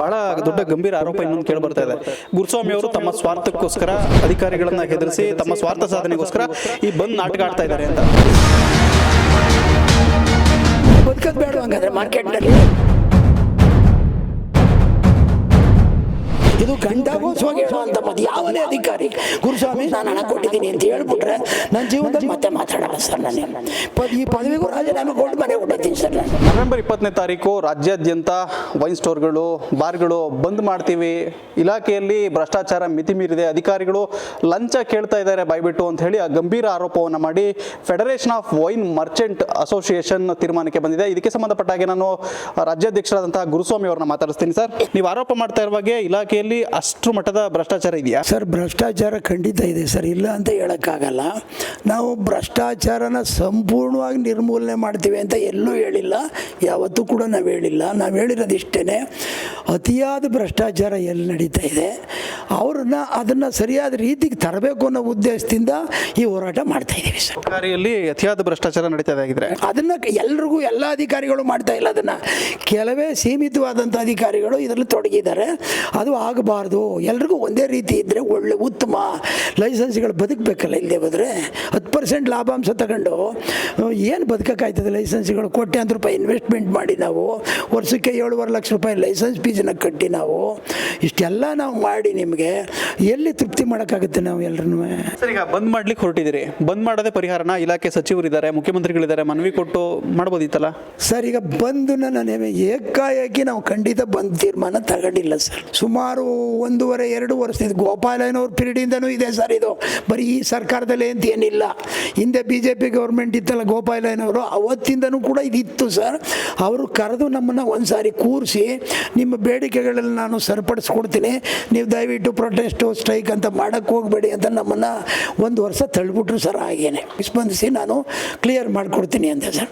ಬಹಳ ದೊಡ್ಡ ಗಂಭೀರ ಆರೋಪ ಇನ್ನೊಂದು ಕೇಳಿ ಬರ್ತಾ ಇದೆ. ಗುರುಸ್ವಾಮಿ ಅವರು ತಮ್ಮ ಸ್ವಾರ್ಥಕ್ಕೋಸ್ಕರ ಅಧಿಕಾರಿಗಳನ್ನ ಹೆದರಿಸಿ ತಮ್ಮ ಸ್ವಾರ್ಥ ಸಾಧನೆಗೋಸ್ಕರ ಈ ಬಂದ್ ನಾಟಕ ಆಡ್ತಾ ಇದ್ದಾರೆ ಅಂತ. ಬೇಡ ಹಂಗಾದ್ರೆ ಮಾರ್ಕೆಟ್ನಲ್ಲಿ ಇದು ಗಂಟಾಗೋಸ್ವಾಗಿ ಹೇಳುವಂತ ಮತ್ತೆ ಯಾವನೇ ಅಧಿಕಾರಿ. ಗುರುಸ್ವಾಮಿ, ನಾನು ಹಣ ಕೊಟ್ಟಿದ್ದೀನಿ ಅಂತ ಹೇಳ್ಬಿಟ್ರೆ ನನ್ನ ಜೀವನದಲ್ಲಿ ಮತ್ತೆ ಮಾತಾಡಲ್ಲ ಸರ್ ನಾನು. ಈ ಪದವಿಗೂ ರಾಜೀನಾಮೆ ಕೊಟ್ಟು ಮನೆ ಕೊಟ್ಟಿದ್ದೀನಿ ಸರ್ ನಾನು. ನವೆಂಬರ್ ಇಪ್ಪತ್ತನೇ ತಾರೀಕು ರಾಜ್ಯಾದ್ಯಂತ ವೈನ್ ಸ್ಟೋರ್ಗಳು, ಬಾರ್ಗಳು ಬಂದ್ ಮಾಡ್ತೀವಿ. ಇಲಾಖೆಯಲ್ಲಿ ಭ್ರಷ್ಟಾಚಾರ ಮಿತಿ ಮೀರಿದೆ. ಅಧಿಕಾರಿಗಳು ಲಂಚ ಕೇಳ್ತಾ ಇದ್ದಾರೆ ಬಾಯ್ಬಿಟ್ಟು ಅಂತ ಹೇಳಿ ಆ ಗಂಭೀರ ಆರೋಪವನ್ನು ಮಾಡಿ federation of wine merchant association ತೀರ್ಮಾನಕ್ಕೆ ಬಂದಿದೆ. ಇದಕ್ಕೆ ಸಂಬಂಧಪಟ್ಟಾಗೆ ನಾನು ರಾಜ್ಯಾಧ್ಯಕ್ಷರಾದಂತಹ ಗುರುಸ್ವಾಮಿ ಅವ್ರನ್ನ ಮಾತಾಡಿಸ್ತೀನಿ ಸರ್. ನೀವು ಆರೋಪ ಮಾಡ್ತಾ ಇರುವಾಗೆ ಇಲಾಖೆಯಲ್ಲಿ ಅಷ್ಟು ಮಟ್ಟದ ಭ್ರಷ್ಟಾಚಾರ ಇದೆಯಾ? ಸರ್, ಭ್ರಷ್ಟಾಚಾರ ಖಂಡಿತ ಇದೆ ಸರ್. ಇಲ್ಲ ಅಂತ ಹೇಳೋಕ್ಕಾಗಲ್ಲ. ನಾವು ಭ್ರಷ್ಟಾಚಾರನ ಸಂಪೂರ್ಣವಾಗಿ ನಿರ್ಮೂಲನೆ ಮಾಡ್ತೀವಿ ಅಂತ ಎಲ್ಲೂ ಹೇಳಿಲ್ಲ. ಯಾವತ್ತೂ ಕೂಡ ನಾವು ಹೇಳಿಲ್ಲ. ನಾವು ಹೇಳಿರೋದು ಇಷ್ಟೇ ಅತಿಯಾದ ಭ್ರಷ್ಟಾಚಾರ ಎಲ್ಲಿ ನಡೀತಾ ಇದೆ? ಅವ್ರನ್ನ ಅದನ್ನು ಸರಿಯಾದ ರೀತಿಗೆ ತರಬೇಕು ಅನ್ನೋ ಉದ್ದೇಶದಿಂದ ಈ ಹೋರಾಟ ಮಾಡ್ತಾ ಇದ್ದೀವಿ ಸರ್. ಸರ್ಕಾರಿಯಲ್ಲಿ ಅತಿಯಾದ ಭ್ರಷ್ಟಾಚಾರ ನಡೀತಾ ಇದೆ ಅದನ್ನ ಅದನ್ನು ಎಲ್ರಿಗೂ ಎಲ್ಲ ಅಧಿಕಾರಿಗಳು ಮಾಡ್ತಾ ಇಲ್ಲ ಅದನ್ನು. ಕೆಲವೇ ಸೀಮಿತವಾದಂಥ ಅಧಿಕಾರಿಗಳು ಇದರಲ್ಲಿ ತೊಡಗಿದ್ದಾರೆ. ಅದು ಆಗಬಾರ್ದು. ಎಲ್ರಿಗೂ ಒಂದೇ ರೀತಿ ಇದ್ದರೆ ಒಳ್ಳೆ ಉತ್ತಮ ಲೈಸೆನ್ಸ್ಗಳು ಬದುಕಬೇಕಲ್ಲ ಇಲ್ಲದೆ ಹೋದರೆ. ಹತ್ತು ಪರ್ಸೆಂಟ್ ಲಾಭಾಂಶ ತಗೊಂಡು ಏನು ಬದುಕೋಕ್ಕಾಯ್ತದೆ ಲೈಸೆನ್ಸ್ಗಳು? ಕೋಟ್ಯಾಂತರ ರೂಪಾಯಿ ಇನ್ವೆಸ್ಟ್ಮೆಂಟ್ ಮಾಡಿ ನಾವು. ವರ್ಷಕ್ಕೆ ಏಳುವರೆ ಲಕ್ಷ ರೂಪಾಯಿ ಲೈಸೆನ್ಸ್ ಫೀಸನ್ನು ಕಟ್ಟಿ ನಾವು. ಇಷ್ಟೆಲ್ಲ ನಾವು ಮಾಡಿ ನಿಮಗೆ. ಎಲ್ಲಿ ತೃಪ್ತಿ ಮಾಡೋಕ್ಕಾಗುತ್ತೆ ನಾವು ಎಲ್ಲರೂ ಸರ್ ಈಗ ಬಂದ್ ಮಾಡ್ಲಿಕ್ಕೆ ಹೊರಟಿದ್ದೀರಿ. ಬಂದ್ ಮಾಡೋದೇ ಪರಿಹಾರನ ಇಲಾಖೆ ಸಚಿವರಿದ್ದಾರೆ ಮುಖ್ಯಮಂತ್ರಿಗಳಿದ್ದಾರೆ ಮನವಿ ಕೊಟ್ಟು ಮಾಡ್ಬೋದಿತ್ತಲ್ಲ? ಸರ್ ಈಗ ಬಂದು ನಾನು ಏಕಾಏಕಿ ನಾವು ಖಂಡಿತ ಬಂದ್ ತೀರ್ಮಾನ ತಗೊಂಡಿಲ್ಲ ಸರ್. ಸುಮಾರು ಒಂದೂವರೆ ಎರಡು ವರ್ಷದಿಂದ ಗೋಪಾಲಯ್ಯನವ್ರ ಪೀರಿಯಡಿಂದನೂ ಇದೆ ಸರ್ ಇದು. ಬರೀ ಈ ಸರ್ಕಾರದಲ್ಲಿ ಅಂತ ಏನಿಲ್ಲ. ಹಿಂದೆ ಬಿ ಜೆ ಪಿ ಗೌರ್ಮೆಂಟ್ ಇತ್ತಲ್ಲ ಗೋಪಾಲಯ್ಯನವರು ಅವತ್ತಿಂದನೂ ಕೂಡ ಇದಿತ್ತು ಸರ್. ಅವರು ಕರೆದು ನಮ್ಮನ್ನು ಒಂದು ಸಾರಿ ಕೂರಿಸಿ ನಿಮ್ಮ ಬೇಡಿಕೆಗಳಲ್ಲಿ ನಾನು ಸರಿಪಡಿಸ್ಕೊಡ್ತೀನಿ. ನೀವು ದಯವಿಟ್ಟು ಪ್ರೊಟೆಸ್ಟು ಸ್ಟ್ರೈಕ್ ಅಂತ ಮಾಡೋಕ್ಕೆ ಹೋಗಬೇಡಿ ಅಂತ ನಮ್ಮನ್ನು ಒಂದು ವರ್ಷ ತಳ್ಳಿಬಿಟ್ರು ಸರ್ ಹಾಗೇನೆ. ಸ್ಪಂದಿಸಿ ನಾನು ಕ್ಲಿಯರ್ ಮಾಡಿಕೊಡ್ತೀನಿ ಅಂತ ಸರ್.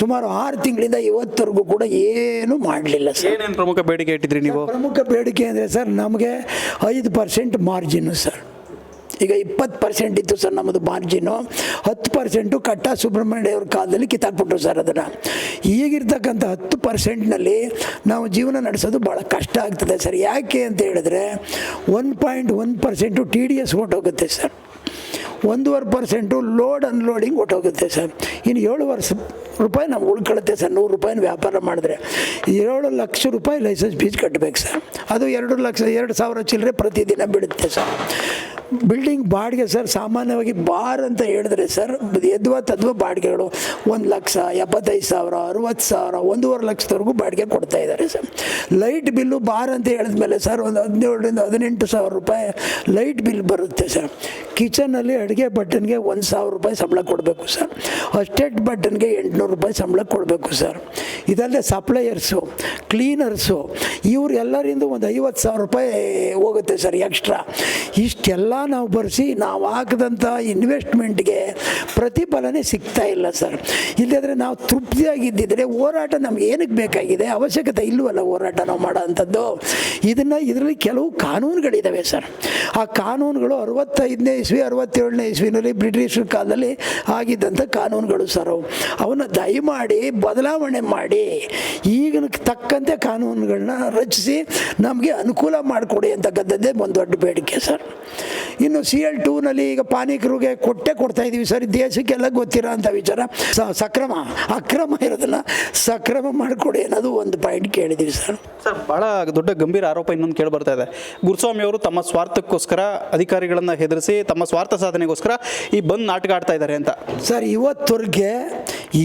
ಸುಮಾರು ಆರು ತಿಂಗಳಿಂದ ಇವತ್ತವರೆಗೂ ಕೂಡ ಏನು ಮಾಡಲಿಲ್ಲ ಸರ್. ಏನೇನು ಪ್ರಮುಖ ಬೇಡಿಕೆ ಇಟ್ಟಿದ್ರಿ ನೀವು? ಪ್ರಮುಖ ಬೇಡಿಕೆ ಅಂದರೆ ಸರ್ ನಮಗೆ ಐದು ಪರ್ಸೆಂಟ್ ಮಾರ್ಜಿನ್ನು ಸರ್. ಈಗ ಇಪ್ಪತ್ತು ಪರ್ಸೆಂಟ್ ಇತ್ತು ಸರ್ ನಮ್ಮದು ಮಾರ್ಜಿನು ಹತ್ತು ಪರ್ಸೆಂಟು ಕಟ್ಟ ಸುಬ್ರಹ್ಮಣ್ಯ ಅವ್ರ ಕಾಲದಲ್ಲಿ ಕಿತ್ತಾಕ್ಬಿಟ್ರು ಸರ್ ಅದನ್ನು. ಈಗಿರ್ತಕ್ಕಂಥ ಹತ್ತು ಪರ್ಸೆಂಟ್ನಲ್ಲಿ ನಾವು ಜೀವನ ನಡೆಸೋದು ಭಾಳ ಕಷ್ಟ ಆಗ್ತದೆ ಸರ್. ಯಾಕೆ ಅಂತ ಹೇಳಿದ್ರೆ one point one percent T D S ಹೊಟ್ಟೋಗುತ್ತೆ sir. ಒಂದೂವರೆ ಪರ್ಸೆಂಟು ಲೋಡ್ ಅನ್ಲೋಡಿಂಗ್ ಹೊಟ್ಟೋಗುತ್ತೆ ಸರ್. ಇನ್ನು ಏಳು ವರ್ಷ ರೂಪಾಯಿ ನಾವು ಉಳ್ಕೊಳ್ಳುತ್ತೆ ಸರ್. ನೂರು ರೂಪಾಯಿನ ವ್ಯಾಪಾರ ಮಾಡಿದ್ರೆ ಏಳು ಲಕ್ಷ ರೂಪಾಯಿ ಲೈಸೆನ್ಸ್ ಫೀಸ್ ಕಟ್ಟಬೇಕು ಸರ್. ಅದು ಎರಡು ಲಕ್ಷ, ಎರಡು ಸಾವಿರ ಚಿಲ್ಲರೆ ಪ್ರತಿದಿನ ಬಿಡುತ್ತೆ ಸರ್. ಬಿಲ್ಡಿಂಗ್ ಬಾಡಿಗೆ ಸರ್ ಸಾಮಾನ್ಯವಾಗಿ ಬಾರ್ ಅಂತ ಹೇಳಿದ್ರೆ ಸರ್ ಎದ್ವ ತದ್ವ ಬಾಡಿಗೆಗಳು ಒಂದು ಲಕ್ಷ, ಎಪ್ಪತ್ತೈದು ಸಾವಿರ, ಅರುವತ್ತು ಸಾವಿರ, ಒಂದೂವರೆ ಲಕ್ಷದವರೆಗೂ ಬಾಡಿಗೆ ಕೊಡ್ತಾ ಇದ್ದಾರೆ ಸರ್. ಲೈಟ್ ಬಿಲ್ಲು ಬಾರ್ ಅಂತ ಹೇಳಿದ ಮೇಲೆ ಸರ್ ಒಂದು ಹದಿನೇಳರಿಂದ ಹದಿನೆಂಟು ಸಾವಿರ ರೂಪಾಯಿ ಲೈಟ್ ಬಿಲ್ ಬರುತ್ತೆ ಸರ್. ಕಿಚನಲ್ಲಿ ಅಡುಗೆ ಬಟನ್ಗೆ ಒಂದು ಸಾವಿರ ರೂಪಾಯಿ ಸಂಬಳ ಕೊಡಬೇಕು ಸರ್. ಅಸ್ಟೇಟ್ ಬಟನ್ಗೆ ಎಂಟುನೂರು ರೂಪಾಯಿ ಸಂಬಳ ಕೊಡಬೇಕು ಸರ್. ಇದಲ್ಲದೆ ಸಪ್ಲೈಯರ್ಸು, ಕ್ಲೀನರ್ಸು, ಇವ್ರು ಎಲ್ಲರಿಂದ ಒಂದು ಐವತ್ತು ಸಾವಿರ ರೂಪಾಯಿ ಹೋಗುತ್ತೆ ಸರ್ ಎಕ್ಸ್ಟ್ರಾ. ಇಷ್ಟೆಲ್ಲ ನಾವು ಬರೆಸಿ ನಾವು ಹಾಕಿದಂಥ ಇನ್ವೆಸ್ಟ್ಮೆಂಟ್ಗೆ ಪ್ರತಿಫಲನೇ ಸಿಗ್ತಾ ಇಲ್ಲ ಸರ್ ಇಲ್ಲದ್ರೆ ನಾವು ತೃಪ್ತಿಯಾಗಿದ್ದಿದ್ರೆ ಹೋರಾಟ ನಮ್ಗೆ ಏನಕ್ಕೆ ಬೇಕಾಗಿದೆ? ಅವಶ್ಯಕತೆ ಇಲ್ಲವಲ್ಲ ಹೋರಾಟ ನಾವು ಮಾಡೋ ಅಂಥದ್ದು ಇದನ್ನು ಇದರಲ್ಲಿ ಕೆಲವು ಕಾನೂನುಗಳಿದ್ದಾವೆ ಸರ್ ಆ ಕಾನೂನುಗಳು ಅರವತ್ತೈದನೇ ಇಸ್ವಿ, ಅರವತ್ತೇಳನೇ ಇಸ್ವಿನಲ್ಲಿ ಬ್ರಿಟಿಷ್ ಕಾಲದಲ್ಲಿ ಆಗಿದ್ದಂಥ ಕಾನೂನುಗಳು ಸರ್ ಅವು ಅವನ್ನ ದಯಮಾಡಿ, ಬದಲಾವಣೆ ಮಾಡಿ, ಈಗಿನ ತಕ್ಕಂತೆ ಕಾನೂನುಗಳನ್ನ ರಚಿಸಿ ನಮಗೆ ಅನುಕೂಲ ಮಾಡಿಕೊಡಿ ಅಂತಕ್ಕಂಥದ್ದೇ ಒಂದು ದೊಡ್ಡ ಬೇಡಿಕೆ ಸರ್ ಇನ್ನು ಸಿ ಎಲ್ ಟೂನಲ್ಲಿ ಈಗ ಪಾನಿಕರಿಗೆ ಕೊಟ್ಟೆ ಕೊಡ್ತಾ ಇದ್ದೀವಿ ಸರ್ ದೇಶಕ್ಕೆಲ್ಲ ಗೊತ್ತಿರೋ ಅಂಥ ವಿಚಾರ. ಸಕ್ರಮ ಅಕ್ರಮ ಇರೋದಿಲ್ಲ ಸಕ್ರಮ ಮಾಡಿಕೊಡಿ ಅನ್ನೋದು ಒಂದು ಪಾಯಿಂಟ್ ಕೇಳಿದ್ದೀವಿ ಸರ್. ಸರ್ ಬಹಳ ದೊಡ್ಡ ಗಂಭೀರ ಆರೋಪ ಇನ್ನೊಂದು ಕೇಳಿ ಬರ್ತಾ ಇದೆ. ಗುರುಸ್ವಾಮಿ ಅವರು ತಮ್ಮ ಸ್ವಾರ್ಥಕ್ಕೋಸ್ಕರ ಅಧಿಕಾರಿಗಳನ್ನು ಹೆದರಿಸಿ ತಮ್ಮ ಸ್ವಾರ್ಥ ಸಾಧನೆಗೋಸ್ಕರ ಈ ಬಂದ್ ನಾಟಕ ಆಡ್ತಾ ಇದ್ದಾರೆ ಅಂತ. ಸರ್ ಇವತ್ತವರೆಗೆ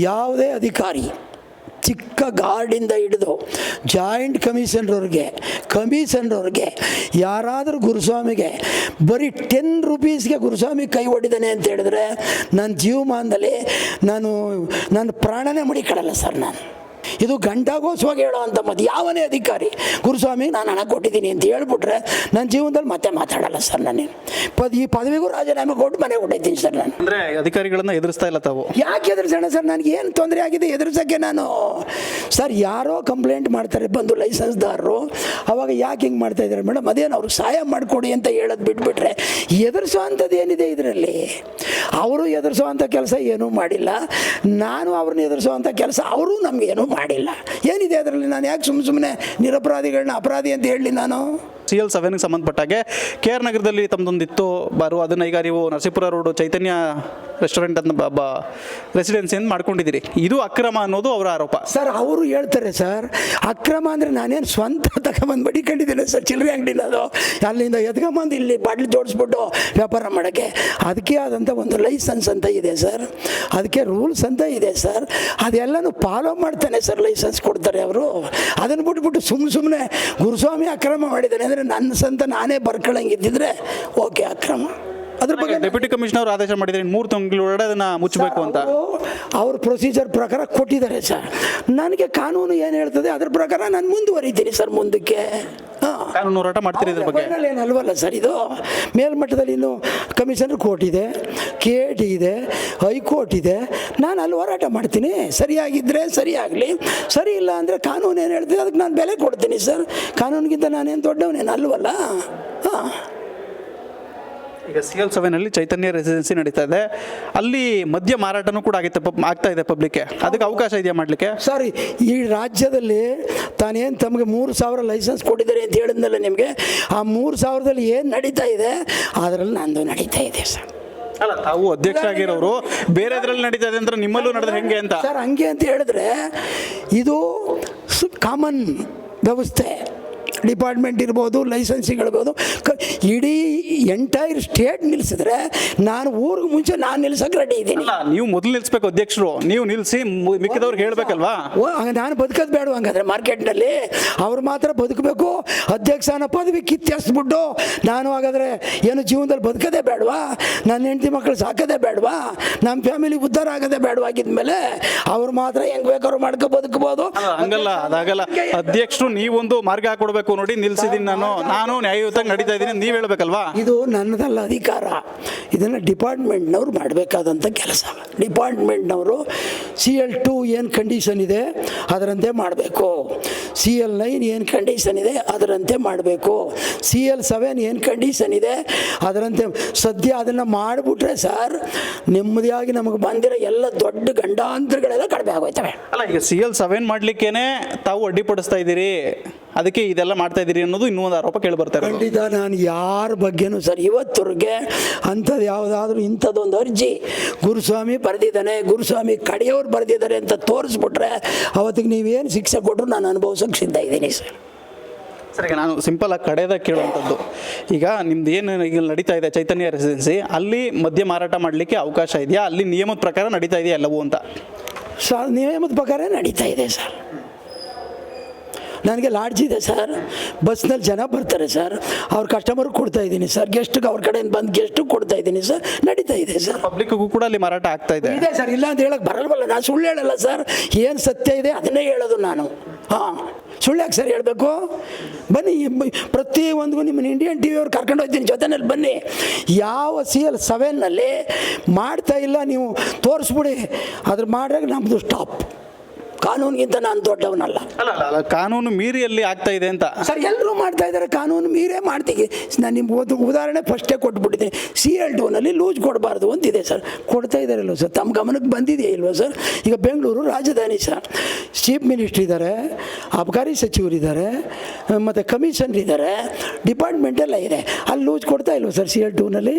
ಯಾವುದೇ ಅಧಿಕಾರಿ ಚಿಕ್ಕ ಗಾರ್ಡಿಂದ ಹಿಡಿದು ಜಾಯಿಂಟ್ ಕಮಿಷನ್ರವ್ರಿಗೆ ಕಮಿಷನ್ರವ್ರಿಗೆ ಯಾರಾದರೂ ಗುರುಸ್ವಾಮಿಗೆ, ಬರೀ ಟೆನ್ ರುಪೀಸ್ಗೆ ಗುರುಸ್ವಾಮಿ ಕೈ ಹೊಡಿದಾನೆ ಅಂತ ಹೇಳಿದ್ರೆ, ನನ್ನ ಜೀವಮಾನದಲ್ಲಿ ನಾನು, ನನ್ನ ಪ್ರಾಣನೇ ಮುಡಿಕಡಲ್ಲ ಸರ್ ನಾನು. ಇದು ಗಂಟಾಗೋಸ್ವಾಗಿ ಹೇಳೋವಂಥ ಅಂತ ಮತ್ತೆ ಯಾವನೇ ಅಧಿಕಾರಿ ಗುರುಸ್ವಾಮಿ ನಾನು ಹಣ ಕೊಟ್ಟಿದ್ದೀನಿ ಅಂತ ಹೇಳ್ಬಿಟ್ರೆ ನನ್ನ ಜೀವನದಲ್ಲಿ ಮತ್ತೆ ಮಾತಾಡಲ್ಲ ಸರ್ ನಾನು. ಪದ ಈ ಪದವಿಗೂ ರಾಜೀನಾಮೆ ಕೊಟ್ಟು ಮನೆ ಕೊಟ್ಟಿದ್ದೀನಿ ಸರ್ ನಾನು. ಅಂದರೆ ಅಧಿಕಾರಿಗಳನ್ನ ಎದುರಿಸ್ತಾ ಇಲ್ಲ ತಾವು? ಯಾಕೆ ಎದುರಿಸೋಣ ಸರ್? ನನಗೆ ಏನು ತೊಂದರೆ ಆಗಿದೆ? ಎದುರಿಸೋಕ್ಕೆ ನಾನು ಸರ್, ಯಾರೋ ಕಂಪ್ಲೇಂಟ್ ಮಾಡ್ತಾರೆ, ಬಂದು ಲೈಸೆನ್ಸ್ದಾರರು. ಅವಾಗ ಯಾಕೆ ಹಿಂಗೆ ಮಾಡ್ತಾ ಇದ್ದಾರೆ ಮೇಡಮ್? ಅದೇನು ಅವ್ರಿಗೆ ಸಹಾಯ ಮಾಡಿಕೊಡಿ ಅಂತ ಹೇಳೋದು ಬಿಟ್ಬಿಟ್ರೆ ಎದುರಿಸೋ ಅಂಥದ್ದು ಏನಿದೆ ಇದರಲ್ಲಿ? ಅವರು ಎದುರಿಸೋ ಅಂಥ ಕೆಲಸ ಏನೂ ಮಾಡಿಲ್ಲ. ನಾನು ಅವ್ರನ್ನ ಎದುರಿಸೋ ಅಂಥ ಕೆಲಸ ಅವರು ನಮಗೇನೂ ಮಾಡಿಲ್ಲ. ಏನಿದೆ ಅದರಲ್ಲಿ? ನಾನು ಯಾಕೆ ಸುಮ್ಮನೆ ಸುಮ್ಮನೆ ನಿರಪರಾಧಿಗಳನ್ನ ಅಪರಾಧಿ ಅಂತ ಹೇಳಿ ನಾನು? ಸಿ ಎಲ್ ಸೆವೆನ್ಗೆ ಸಂಬಂಧಪಟ್ಟಾಗೆ ಕೆ ಆರ್ ನಗರದಲ್ಲಿ ತಮ್ಮದೊಂದಿತ್ತು ಬಾರು ಅದನ್ನ ಈಗ ನೀವು ನರಸೀಪುರ ರೋಡು ಚೈತನ್ಯ ರೆಸ್ಟೋರೆಂಟ್ ಅಂತ ಬ ಅಂತ ಮಾಡ್ಕೊಂಡಿದ್ದೀರಿ. ಇದು ಅಕ್ರಮ ಅನ್ನೋದು ಅವರ ಆರೋಪ. ಸರ್ ಅವರು ಹೇಳ್ತಾರೆ ಸರ್ ಅಕ್ರಮ ಅಂದರೆ ನಾನೇನು ಸ್ವಂತ ತಗೊಂಬಂದು ಮಡಿಕೊಂಡಿದ್ದೀನಿ ಸರ್ ಚಿಲ್ಲರೆ ಅಂಗಡಿನ ಅದು. ಅಲ್ಲಿಂದ ಎತ್ಕೊಂಬಂದು ಇಲ್ಲಿ ಬಾಟ್ಲಿ ಜೋಡಿಸ್ಬಿಟ್ಟು ವ್ಯಾಪಾರ ಮಾಡೋಕ್ಕೆ. ಅದಕ್ಕೆ ಆದಂಥ ಒಂದು ಲೈಸೆನ್ಸ್ ಅಂತ ಇದೆ ಸರ್ ಅದಕ್ಕೆ ರೂಲ್ಸ್ ಅಂತ ಇದೆ ಸರ್ ಅದೆಲ್ಲನೂ ಫಾಲೋ ಮಾಡ್ತಾನೆ ಸರ್ ಲೈಸೆನ್ಸ್ ಕೊಡ್ತಾರೆ ಅವರು. ಅದನ್ನು ಬಿಟ್ಬಿಟ್ಟು ಸುಮ್ಮನೆ ಸುಮ್ಮನೆ ಗುರುಸ್ವಾಮಿ ಅಕ್ರಮ ಮಾಡಿದ್ದಾನೆ. ಅಂದರೆ ನನ್ನ ಸಂತ ನಾನೇ ಬರ್ಕೊಳ್ಳಂಗಿದ್ದಿದ್ರೆ ಓಕೆ ಅಕ್ರಮ. ಅದ್ರ ಬಗ್ಗೆ ಡೆಪ್ಯೂಟಿ ಕಮಿಷನರ್ ಆದೇಶ ಮಾಡಿದ್ರೆ ಮೂರು ತಿಂಗಳೊಳಗಡೆ ಅದನ್ನ ಮುಚ್ಚಬೇಕು ಅಂತ. ಅವ್ರ ಪ್ರೊಸೀಜರ್ ಪ್ರಕಾರ ಕೊಟ್ಟಿದ್ದಾರೆ ಸರ್. ನನಗೆ ಕಾನೂನು ಏನು ಹೇಳ್ತದೆ ಅದ್ರ ಪ್ರಕಾರ ನಾನು ಮುಂದುವರಿತೀನಿ ಸರ್ ಮುಂದಕ್ಕೆ. ಕಾನೂನು ಹೋರಾಟ ಮಾಡ್ತೀರಿ ಇದ್ರ ಬಗ್ಗೆ? ಏನಲ್ವಲ್ಲ ಸರ್ ಇದು? ಮೇಲ್ಮಟ್ಟದಲ್ಲಿ ಇನ್ನು ಕಮಿಷನರ್ ಕೋರ್ಟ್ ಇದೆ ಕೆ ಟಿ ಇದೆ ಹೈಕೋರ್ಟ್ ಇದೆ. ನಾನು ಅಲ್ಲಿ ಹೋರಾಟ ಮಾಡ್ತೀನಿ. ಸರಿಯಾಗಿದ್ದರೆ ಸರಿಯಾಗಲಿ. ಸರಿ ಇಲ್ಲ ಅಂದರೆ ಕಾನೂನು ಏನು ಹೇಳ್ತದೆ ಅದಕ್ಕೆ ನಾನು ಬೆಲೆ ಕೊಡ್ತೀನಿ ಸರ್. ಕಾನೂನಿಗಿಂತ ನಾನೇನು ದೊಡ್ಡವನೇನು ಅಲ್ವಲ್ಲ ಈಗ ಸಿ ಎಲ್ ಸೆವೆನಲ್ಲಿ ಚೈತನ್ಯ ರೆಸಿಡೆನ್ಸಿ ನಡೀತಾ ಇದೆ. ಅಲ್ಲಿ ಮದ್ಯ ಮಾರಾಟನೂ ಕೂಡ ಆಗುತ್ತೆ ಪಬ್ ಆಗ್ತಾ ಇದೆ ಪಬ್ಲಿಕ್ಗೆ ಅದಕ್ಕೆ ಅವಕಾಶ ಇದೆಯಾ ಮಾಡ್ಲಿಕ್ಕೆ? ಸರ್ ಈ ರಾಜ್ಯದಲ್ಲಿ ತಾನೇನು ತಮಗೆ ಮೂರು ಸಾವಿರ ಲೈಸೆನ್ಸ್ ಕೊಟ್ಟಿದ್ದಾರೆ ಅಂತ ಹೇಳಿದ್ನಲ್ಲ ನಿಮಗೆ? ಆ ಮೂರು ಸಾವಿರದಲ್ಲಿ ಏನು ನಡೀತಾ ಇದೆ? ಅದರಲ್ಲಿ ನಂದು ನಡೀತಾ ಇದೆ ಸರ್ ಅಲ್ಲ ತಾವು ಅಧ್ಯಕ್ಷ ಆಗಿರೋರು ಬೇರೆ ಇದರಲ್ಲಿ ನಡೀತಾ ಇದೆ ಅಂದ್ರೆ ನಿಮ್ಮಲ್ಲೂ ನಡೆದ್ರೆ ಹೆಂಗೆ ಅಂತ? ಸರ್ ಹಂಗೆ ಅಂತ ಹೇಳಿದ್ರೆ ಇದು ಕಾಮನ್ ವ್ಯವಸ್ಥೆ. ಡಿಪಾರ್ಟ್ಮೆಂಟ್ ಇರ್ಬೋದು ಲೈಸೆನ್ಸಿಗಳಿರ್ಬೋದು ಕ ಇಡೀ ಎಂಟೈರ್ ಸ್ಟೇಟ್ ನಿಲ್ಲಿಸಿದ್ರೆ ನಾನು ಊರಿಗೆ ಮುಂಚೆ ನಾನು ನಿಲ್ಸಕ್ಕೆ ರೆಡಿ ಇದ್ದೀನಿ. ಅಲ್ಲ ನೀವು ಮೊದಲು ನಿಲ್ಸ್ಬೇಕು ಅಧ್ಯಕ್ಷರು. ನೀವು ನಿಲ್ಸಿ ಮು- ಮಿಕ್ಕಿದವ್ರಿಗೆ ಹೇಳಬೇಕಲ್ವಾ? ಓ ಹಂಗ ನಾನು ಬದುಕೋದು ಬೇಡ ಹಂಗಾದ್ರೆ ಮಾರ್ಕೆಟ್ನಲ್ಲಿ. ಅವ್ರು ಮಾತ್ರ ಬದುಕಬೇಕು. ಅಧ್ಯಕ್ಷನ ಪದವಿ ಕಿತ್ತೆಸ್ಬಿಟ್ಟು ನಾನು ಹಾಗಾದ್ರೆ ಏನು ಜೀವನದಲ್ಲಿ ಬದುಕೋದೇ ಬೇಡವಾ? ನನ್ನ ಹೆಂಡತಿ ಮಕ್ಕಳು ಸಾಕೋದೇ ಬೇಡವಾ? ನಮ್ಮ ಫ್ಯಾಮಿಲಿ ಉದ್ಧಾರ ಆಗೋದೇ ಬೇಡವಾಗಿದ್ಮೇಲೆ ಅವ್ರು ಮಾತ್ರ ಹೆಂಗ್ ಬೇಕಾದ್ರು ಮಾಡ್ಕೊ ಬದುಕಬಹುದು ಅಲ್ಲ, ಹಂಗಲ್ಲ ಅದಾಗಲ್ಲ. ಅಧ್ಯಕ್ಷರು ನೀವೊಂದು ಮಾರ್ಗ ಹಾಕೊಡ್ಬೇಕು. ನೋಡಿ ನಿಲ್ಸಿದೀನಿ ನಾನು. ನಾನು ನ್ಯಾಯಯುತವಾಗಿ ನಡೀತಾ ಇದ್ದೀನಿ. ನೀವು ಹೇಳಬೇಕಲ್ವಾ? ಇದು ನನ್ನದಲ್ಲ ಅಧಿಕಾರ. ಇದನ್ನು ಡಿಪಾರ್ಟ್ಮೆಂಟ್ನವ್ರು ಮಾಡಬೇಕಾದಂಥ ಕೆಲಸ. ಡಿಪಾರ್ಟ್ಮೆಂಟ್ನವರು ಸಿ ಎಲ್ ಟು ಏನು ಕಂಡೀಷನ್ ಇದೆ ಅದರಂತೆ ಮಾಡಬೇಕು. ಸಿ ಎಲ್ ನೈನ್ ಏನು ಕಂಡೀಷನ್ ಇದೆ ಅದರಂತೆ ಮಾಡಬೇಕು. ಸಿ ಎಲ್ ಸೆವೆನ್ ಏನು ಕಂಡೀಷನ್ ಇದೆ ಅದರಂತೆ ಸದ್ಯ ಅದನ್ನು ಮಾಡಿಬಿಟ್ರೆ ಸರ್ ನೆಮ್ಮದಿಯಾಗಿ ನಮಗೆ ಬಂದಿರೋ ಎಲ್ಲ ದೊಡ್ಡ ಗಂಡಾಂತರಗಳೆಲ್ಲ ಕಡಿಮೆ ಆಗೋಯ್ತವೆ. ಅಲ್ಲ ಈಗ ಸಿ ಎಲ್ ಸೆವೆನ್ ಮಾಡಲಿಕ್ಕೇನೆ ತಾವು ಅಡ್ಡಿಪಡಿಸ್ತಾ ಇದ್ದೀರಿ. ಅದಕ್ಕೆ ಇದೆಲ್ಲ ಮಾಡ್ತಾ ಇದ್ದೀರಿ ಅನ್ನೋದು ಇನ್ನೂ ಒಂದು ಆರೋಪ ಕೇಳಿ ಬರ್ತಾರೆ ಖಂಡಿತ ನಾನು ಯಾರ ಬಗ್ಗೆನೂ ಸರ್ ಇವತ್ತುವರೆಗೆ ಅಂಥದ್ದು ಯಾವುದಾದ್ರೂ ಇಂಥದ್ದೊಂದು ಅರ್ಜಿ ಗುರುಸ್ವಾಮಿ ಬರೆದಿದ್ದಾನೆ ಗುರುಸ್ವಾಮಿ ಕಡೆಯವ್ರು ಬರೆದಿದ್ದಾರೆ ಅಂತ ತೋರಿಸ್ಬಿಟ್ರೆ ಅವತ್ತಿಗೆ ನೀವೇನು ಶಿಕ್ಷೆ ಕೊಟ್ಟರು ನಾನು ಅನುಭವಿಸೋಕೆ ಸಿದ್ಧ ಇದ್ದೀನಿ ಸರ್. ಸರಿ ನಾನು ಸಿಂಪಲ್ ಆಗಿ ಕಡೆಯದ ಕೇಳುವಂಥದ್ದು. ಈಗ ನಿಮ್ದು ಏನು ಈಗ ನಡೀತಾ ಇದೆ ಚೈತನ್ಯ ರೆಸಿಡೆನ್ಸಿ ಅಲ್ಲಿ ಮದ್ಯ ಮಾರಾಟ ಮಾಡಲಿಕ್ಕೆ ಅವಕಾಶ ಇದೆಯಾ? ಅಲ್ಲಿ ನಿಯಮದ ಪ್ರಕಾರ ನಡೀತಾ ಇದೆಯಾ ಎಲ್ಲವೂ ಅಂತ? ಸರ್ ನಿಯಮದ ಪ್ರಕಾರ ನಡೀತಾ ಇದೆ ಸರ್. ನನಗೆ ಲಾಡ್ಜ್ ಇದೆ ಸರ್. ಬಸ್ನಲ್ಲಿ ಜನ ಬರ್ತಾರೆ ಸರ್. ಅವ್ರ ಕಸ್ಟಮರ್ ಕೊಡ್ತಾ ಇದ್ದೀನಿ ಸರ್. ಗೆಸ್ಟ್ಗೆ ಅವ್ರ ಕಡೆಯಿಂದ ಬಂದು ಗೆಸ್ಟ್ ಕೊಡ್ತಾ ಇದ್ದೀನಿ ಸರ್. ನಡೀತಾ ಇದೆ ಸರ್. ಪಬ್ಲಿಕ್ಗೂ ಕೂಡ ಅಲ್ಲಿ ಮಾರಾಟ ಆಗ್ತಾ ಇದೆ. ಇದೆ ಸರ್. ಇಲ್ಲ ಅಂತ ಹೇಳಕ್ಕೆ ಬರಲ್ವಲ್ಲ. ನಾನು ಸುಳ್ಳು ಹೇಳಲ್ಲ ಸರ್. ಏನು ಸತ್ಯ ಇದೆ ಅದನ್ನೇ ಹೇಳೋದು ನಾನು. ಹಾಂ. ಸುಳ್ಳು ಯಾಕೆ ಸರ್ ಹೇಳಬೇಕು? ಬನ್ನಿ ಪ್ರತಿ ಒಂದಿಗೂ ನಿಮ್ಮನ್ನು ಇಂಡಿಯನ್ ಟಿ ವಿಯವ್ರು ಕರ್ಕೊಂಡು ಹೋಗ್ತೀನಿ. ಜೊತೆನಲ್ಲಿ ಬನ್ನಿ. ಯಾವ ಸಿ ಎಲ್ ಸೆವೆನ್ನಲ್ಲಿ ಮಾಡ್ತಾ ಇಲ್ಲ ನೀವು? ತೋರಿಸ್ಬಿಡಿ. ಅದ್ರ ಮಾಡಿದಾಗ ನಮ್ಮದು ಸ್ಟಾಪ್ ಕಾನೂನಿಗಿಂತ ನಾನು ದೊಡ್ಡವನಲ್ಲ. ಅಲ್ಲ ಕಾನೂನು ಮೀರಿ ಅಲ್ಲಿ ಆಗ್ತಾ ಇದೆ ಅಂತ? ಸರ್ ಎಲ್ಲರೂ ಮಾಡ್ತಾ ಇದ್ದಾರೆ ಕಾನೂನು ಮೀರೇ ಮಾಡ್ತೀವಿ. ನಾನು ನಿಮ್ಗೆ ಒಂದು ಉದಾಹರಣೆ ಫಸ್ಟೇ ಕೊಟ್ಬಿಟ್ಟಿದ್ದೀನಿ. ಸಿ ಎಲ್ ಟೂನಲ್ಲಿ ಲೂಸ್ ಕೊಡಬಾರ್ದು ಅಂತಿದೆ ಸರ್. ಕೊಡ್ತಾ ಇದ್ದಾರಲ್ವ ಸರ್? ತಮ್ಮ ಗಮನಕ್ಕೆ ಬಂದಿದೆಯಾ ಇಲ್ವಾ ಸರ್? ಈಗ ಬೆಂಗಳೂರು ರಾಜಧಾನಿ ಸರ್. ಚೀಫ್ ಮಿನಿಸ್ಟ್ರ್ ಇದ್ದಾರೆ ಅಬಕಾರಿ ಸಚಿವರಿದ್ದಾರೆ ಮತ್ತು ಕಮಿಷನರ್ ಇದ್ದಾರೆ ಡಿಪಾರ್ಟ್ಮೆಂಟ್ ಎಲ್ಲ ಇದೆ. ಅಲ್ಲಿ ಲೂಸ್ ಕೊಡ್ತಾ ಇಲ್ವ ಸರ್ ಸಿ ಎಲ್ ಟೂನಲ್ಲಿ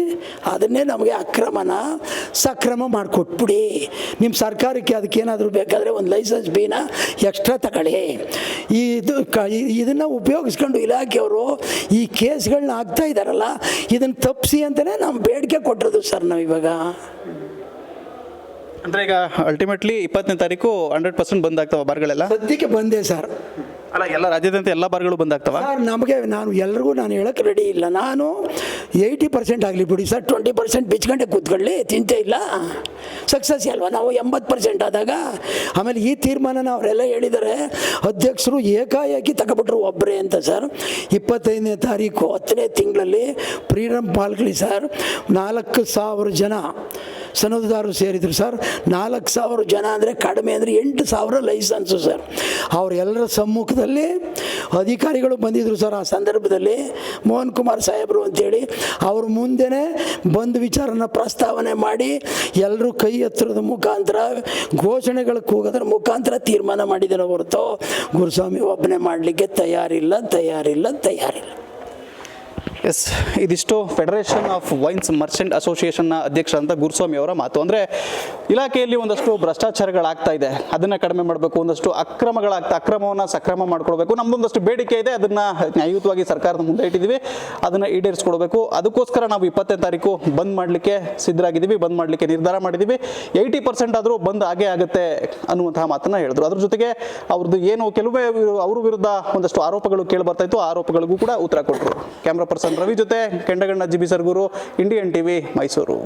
ಅದನ್ನೇ ನಮಗೆ ಅಕ್ರಮನ ಸಕ್ರಮ ಮಾಡಿಕೊಟ್ಬಿಡಿ. ನಿಮ್ಮ ಸರ್ಕಾರಕ್ಕೆ ಅದಕ್ಕೆ ಏನಾದರೂ ಬೇಕಾದರೆ ಒಂದು ಲೈಸೆನ್ಸ್ ಬೀನ ಎಕ್ಸ್ಟ್ರಾ ತಗೊಳ್ಳಿ. ಈ ಇದು ಕ ಇದನ್ನು ಉಪಯೋಗಿಸ್ಕೊಂಡು ಇಲಾಖೆಯವರು ಈ ಕೇಸ್ಗಳನ್ನ ಹಾಕ್ತಾ ಇದ್ದಾರಲ್ಲ ಇದನ್ನು ತಪ್ಪಿಸಿ ಅಂತಲೇ ನಾವು ಬೇಡಿಕೆ ಕೊಟ್ಟಿರೋದು ಸರ್ ನಾವು ಇವಾಗ. ಅಂದರೆ ಈಗ ಅಲ್ಟಿಮೇಟ್ಲಿ ಇಪ್ಪತ್ತನೇ ತಾರೀಕು ಹಂಡ್ರೆಡ್ ಪರ್ಸೆಂಟ್ ಬಂದಾಗ್ತಾವೆ ಬಾರ್ಗಳೆಲ್ಲ? ಸದ್ಯಕ್ಕೆ ಬಂದೆ ಸರ್. ಅಲ್ಲ, ಎಲ್ಲ ರಾಜ್ಯಾದ್ಯಂತ ಎಲ್ಲ ಬಾರ್ಗಳು ಬಂದಾಗ್ತವ? ನಮಗೆ ನಾನು ಎಲ್ರಿಗೂ ನಾನು ಹೇಳಕ್ಕೆ ರೆಡಿ ಇಲ್ಲ. ನಾನು ಏಯ್ಟಿ ಪರ್ಸೆಂಟ್ ಆಗಲಿ ಬಿಡಿ ಸರ್. ಟ್ವೆಂಟಿ ಪರ್ಸೆಂಟ್ ಬಿಚ್ಕೊಂಡೆ ಕೂತ್ಕೊಳ್ಳಿ ತಿಂತೇ ಇಲ್ಲ. ಸಕ್ಸಸ್ ಅಲ್ವಾ? ನಾವು ಎಂಬತ್ತು ಪರ್ಸೆಂಟ್ ಆದಾಗ, ಆಮೇಲೆ ಈ ತೀರ್ಮಾನನ ಅವರೆಲ್ಲ ಹೇಳಿದ್ದಾರೆ ಅಧ್ಯಕ್ಷರು ಏಕಾಏಕಿ ತಗೊಬಿಟ್ರು ಒಬ್ಬರೇ ಅಂತ ಸರ್. ಇಪ್ಪತ್ತೈದನೇ ತಾರೀಕು ಹತ್ತನೇ ತಿಂಗಳಲ್ಲಿ ಫ್ರೀಡಮ್ ಪಾಲ್ಗಳಿ ಸರ್. ನಾಲ್ಕು ಸಾವಿರ ಜನ ಸನದುದಾರರು ಸೇರಿದರು ಸರ್. ನಾಲ್ಕು ಸಾವಿರ ಜನ ಅಂದರೆ ಕಡಿಮೆ ಅಂದರೆ ಎಂಟು ಸಾವಿರ ಲೈಸೆನ್ಸು ಸರ್. ಅವರೆಲ್ಲರ ಸಮ್ಮುಖದಲ್ಲಿ ಅಧಿಕಾರಿಗಳು ಬಂದಿದ್ದರು ಸರ್ ಆ ಸಂದರ್ಭದಲ್ಲಿ. ಮೋಹನ್ ಕುಮಾರ್ ಸಾಹೇಬರು ಅಂತೇಳಿ ಅವ್ರ ಮುಂದೆನೇ ಬಂದು ವಿಚಾರನ ಪ್ರಸ್ತಾವನೆ ಮಾಡಿ ಎಲ್ಲರೂ ಕೈ ಎತ್ತರದ ಮುಖಾಂತರ ಘೋಷಣೆಗಳು ಕೂಗೋದ್ರ ಮುಖಾಂತರ ತೀರ್ಮಾನ ಮಾಡಿದ್ದಾರೆ ಹೊರತು ಗುರುಸ್ವಾಮಿ ಒಬ್ಬನೇ ಮಾಡಲಿಕ್ಕೆ ತಯಾರಿಲ್ಲ ತಯಾರಿಲ್ಲ ತಯಾರಿಲ್ಲ. ಎಸ್ ಇದಿಷ್ಟು ಫೆಡರೇಷನ್ ಆಫ್ ವೈನ್ಸ್ ಮರ್ಚೆಂಟ್ ಅಸೋಸಿಯೇಷನ್ನ ಅಧ್ಯಕ್ಷ ಅಂತ ಗುರುಸ್ವಾಮಿ ಅವರ ಮಾತು. ಅಂದರೆ ಇಲಾಖೆಯಲ್ಲಿ ಒಂದಷ್ಟು ಭ್ರಷ್ಟಾಚಾರಗಳಾಗ್ತಾ ಇದೆ. ಅದನ್ನು ಕಡಿಮೆ ಮಾಡಬೇಕು, ಒಂದಷ್ಟು ಅಕ್ರಮಗಳಾಗ್ತಾ, ಅಕ್ರಮವನ್ನು ಸಕ್ರಮ ಮಾಡ್ಕೊಳ್ಬೇಕು. ನಮ್ದೊಂದಷ್ಟು ಬೇಡಿಕೆ ಇದೆ, ಅದನ್ನು ನ್ಯಾಯಯುತವಾಗಿ ಸರ್ಕಾರದ ಮುಂದೆ ಇಟ್ಟಿದ್ದೀವಿ ಅದನ್ನು ಈಡೇರಿಸ್ಕೊಡ್ಬೇಕು. ಅದಕ್ಕೋಸ್ಕರ ನಾವು ಇಪ್ಪತ್ತನೇ ತಾರೀಕು ಬಂದ್ ಮಾಡಲಿಕ್ಕೆ ಸಿದ್ಧರಾಗಿದ್ದೀವಿ, ಬಂದ್ ಮಾಡಲಿಕ್ಕೆ ನಿರ್ಧಾರ ಮಾಡಿದ್ದೀವಿ. ಏಯ್ಟಿ ಪರ್ಸೆಂಟ್ ಆದರೂ ಬಂದ್ ಆಗೇ ಆಗುತ್ತೆ ಅನ್ನುವಂತಹ ಮಾತನ್ನು ಹೇಳಿದ್ರು. ಅದ್ರ ಜೊತೆಗೆ ಅವ್ರದ್ದು ಏನು ಕೆಲವೇ ವಿರು- ಅವ್ರ ವಿರುದ್ಧ ಒಂದಷ್ಟು ಆರೋಪಗಳು ಕೇಳಿ ಬರ್ತಾ ಆರೋಪಗಳಿಗೂ ಕೂಡ ಉತ್ತರ ಕೊಟ್ಟರು ಕ್ಯಾಮ್ರಾ ಪರ್ಸನ್ ರವಿ ಜೊತೆ Kendaganna G B Sargur Indian TV Mysuru.